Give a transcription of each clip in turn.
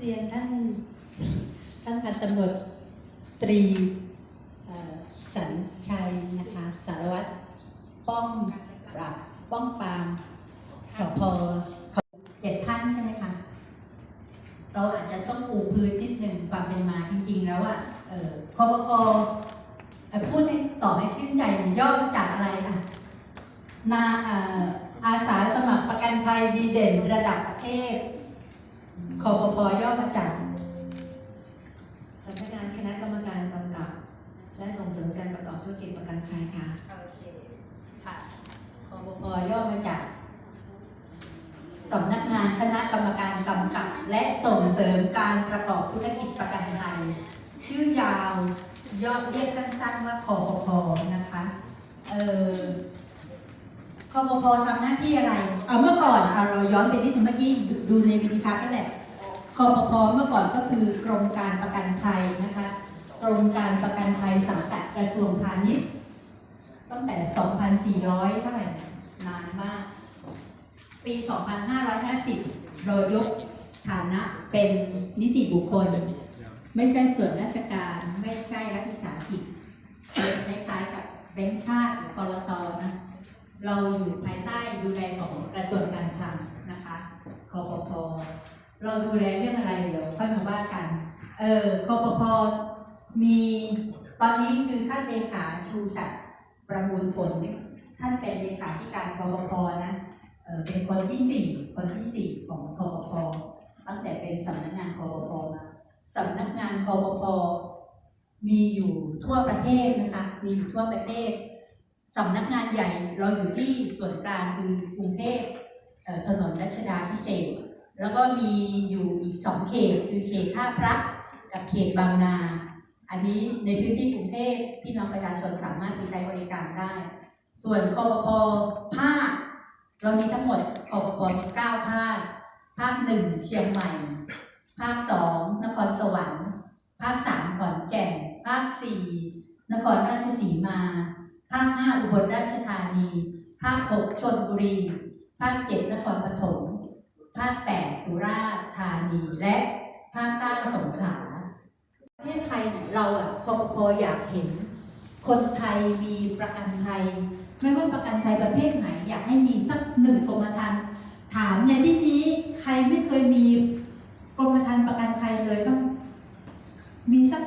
เรียนท่านท่านพันตำรวจตรีสัญชัยนะคะ สารวัตรป้องปราบป้องปรามสพเจ็ดท่านใช่ไหมคะเราอาจจะต้องปูพื้นนิดหนึ่งความเป็นมาจริง ๆ แล้วอะเออคอปพอพูดให้ต่อให้ชื่นใจนี่ย่อมาจากอะไรอะนาเอ่ออาสาสมัครประกันภัยดีเด่นระดับประเทศ คอปพย่อมาจากสำนักงานคณะกรรมการกำกับ และส่งเสริมการประกอบธุรกิจประกันภัยค่ะโอเคค่ะคอปพย่อมาจากสำนักงานคณะกรรมการกำกับ และส่งเสริมการประกอบธุรกิจประกันภัยชื่อยาว ยอดเรียกสั้นๆว่าคอปพนะคะเออคอปพทำหน้าที่อะไร เอาเมื่อก่อนเอาเราย้อนไปนิดนึงเมื่อกี้ดูดูในวิดีทัศน์นั่นแหละ คอปพเมื่อก่อนก็คือกรมการประกันภัยนะคะ กรมการประกันภัยสังกัดกระทรวงพาณิชย์ ตั้งแต่ 2,400 เท่าไหร่นนานมาก ปี 2,550 เรายกฐานะเป็นนิติบุคคล ไม่ใช่ส่วนราชการ ไม่ใช่รัฐวิสาหกิจคล้ายๆกับแบงก์ชาติหรือกรตนะ เราอยู่ภายใต้ดูแลของกระทรวงการคลัง เราดูแลเรื่องอะไรเดี๋ยวค่อยมาว่ากัน เออคอปพมีตอนนี้คือท่านเลขาชูศักดิ์ประมูลผลท่านเป็นเลขาธิการคอปพนะเออเป็นคนที่สี่คนที่สี่ของคอปพตั้งแต่เป็นสำนักงานคอปพมาสำนักงานคอปพมีอยู่ทั่วประเทศนะคะ มีอยู่ทั่วประเทศสำนักงานใหญ่เราอยู่ที่ส่วนกลางคือกรุงเทพเออถนนรัชดาพิเศษ แล้วก็มีอยู่อีกสองเขตคือเขตท่าพระกับเขตบางนา อันนี้ในพื้นที่กรุงเทพพี่น้องประชาชนสามารถไปใช้บริการได้ ส่วนคอปพภาคเรามีทั้งหมดคอปพมีเก้าภาค ภาคหนึ่งเชียงใหม่ ภาคสองนครสวรรค์ ภาคสามขอนแก่น ภาคสี่นครราชสีมา ภาคห้าอุบลราชธานี ภาคหกชนบุรี ภาคเจ็ดนครปฐม ภาคแปดสุราษฎร์ธานี และภาคเก้าสงขลาประเทศไทยเนี่ยเราอะคอปพอยากเห็น คนไทยมีประกันภัย ไม่ว่าประกันภัยประเภทไหน อยากให้มีสักหนึ่งกรมธรรม์ถามในที่นี้ใครไม่เคยมีกรมธรรม์ประกันภัยเลยบ้างมีสัก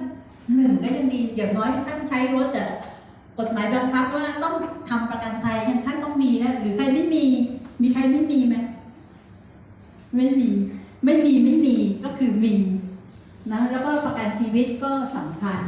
หนึ่งก็ยังดีอย่างน้อยท่านใช้รถอะกฎหมายบังคับว่าต้องทำประกันภัยเนี่ยท่านต้องมีนะหรือใครไม่มี มีใครไม่มีไหมไม่มี ไม่มีไม่มีก็คือมี นะแล้วก็ประกันชี วิตก็สำคัญ